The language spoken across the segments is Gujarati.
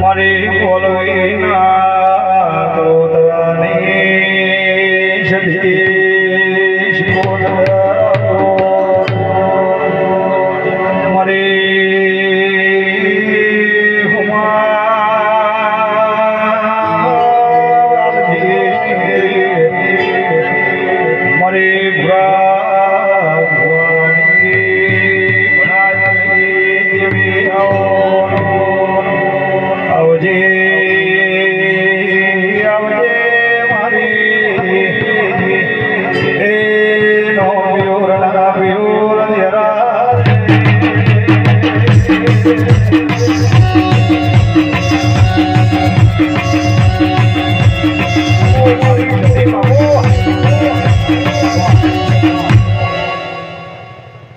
મારી બોલવીના દોતરાની આવજે આવજે મારી. હે નો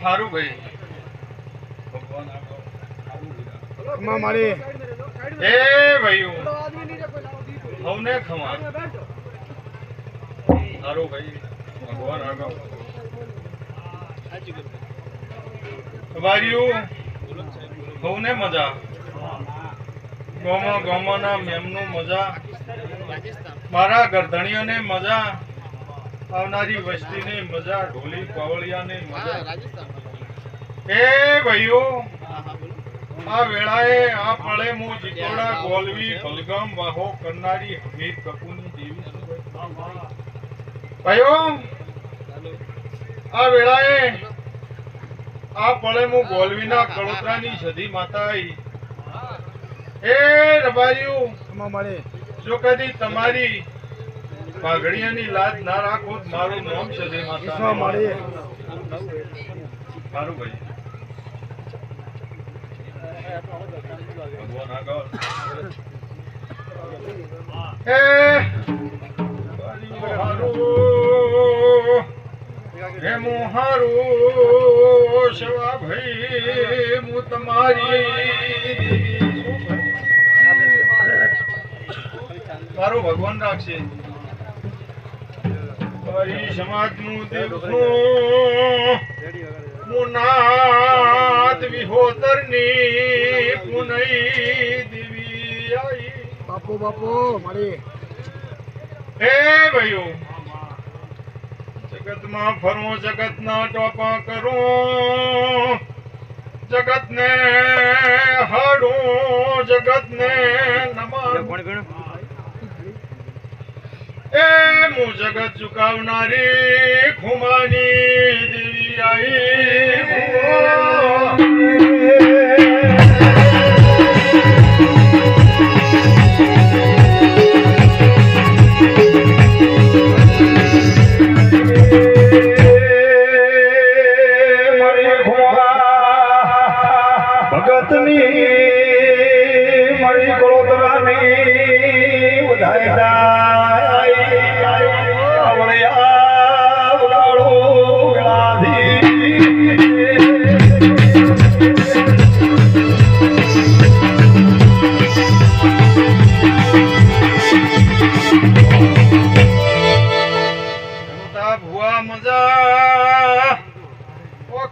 સારું ભાઈ. ભગવાન મારી. એ ભાઈ સૌને ખમા સારું ભાઈ, ભગવાન આગળ. વાર્યું સૌને મજા. ગોમા ગોમાના મેમનું મજા. મારા ગરધણીઓને મજા. આવનારી વસ્તીને મજા. ઢોલી, પાવળિયાને મજા. એ ભાઈઓ આ વેળાએ આ પળે હું જીતોડા ગોલવી ભલગામ વાહો કરનારી હમીર કપૂરની દેવી ભાઈઓ આ વેળાએ આ પળે હું ગોલવીના કળોતરાની સધી માતા આવી એ રબારીઓ માં જો કદી તમારી પાઘડિયાની લાજ ના રાખો મારું નામ સધી માતા મારી ભાઈ ભગવાન આગળ એ હારું હે મોહારું શવા ભાઈ હું તમારી. મારો ભગવાન રાખશે. સમાજનું દેવનું મુનાત વિહોતરની પુનઈ દેવી આઈ. બાપો બાપો મારી. હે ભાઈઓ જગતમાં ફરો જગતના ટોપા કરો. જગતને હાડો જગતને નમન એ મુ જગત ચુકાવનારી ખુમાની ભગતની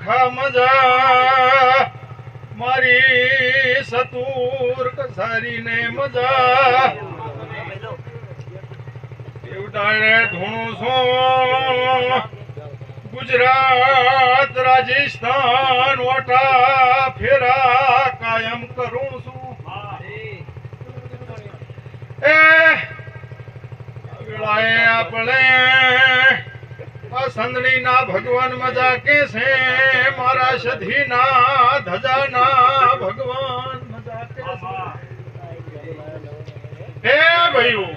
મજા મારી સતુર કસારીને મજા. એવડાણે ધૂણું છું. ગુજરાત રાજસ્થાન ઓટા ફેરા કાયમ કરું છું એ વેળાએ આપણે આ સંદણીના ભગવાન મજા કે છે મારા સધીના ધજાના ભગવાન મજા કે છે. હે ભાઈઓ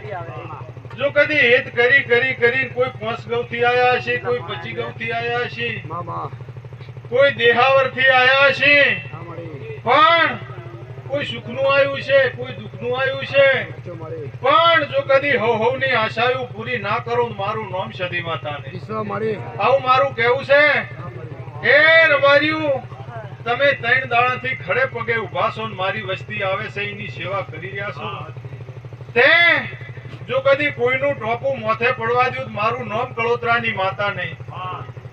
જો કદી હિત કરી કરી કરી કોઈ પાંચ ગૌથી આયા છે કોઈ પચી ગૌથી આયા છે મામા. કોઈ દેહાવરથી આયા છે પણ કોઈ સુખનું આવ્યું છે કોઈ દુઃખનું આવ્યું છે. પણ જો કદી હવ હવની આશાઓ પૂરી ના કરો મારું નામ સદી માતાને. આવું મારું કહેવું છે? એ રબારીયું તમે ત્રણ દાડાથી ખડે પગે ઊભા છો ને મારી વસ્તી આવે છે એની સેવા કરી રહ્યા છો? તે જો કદી કોઈનું ટોપું મોથે પડવા દ્યું મારું નામ કળોતરાની માતા નહીં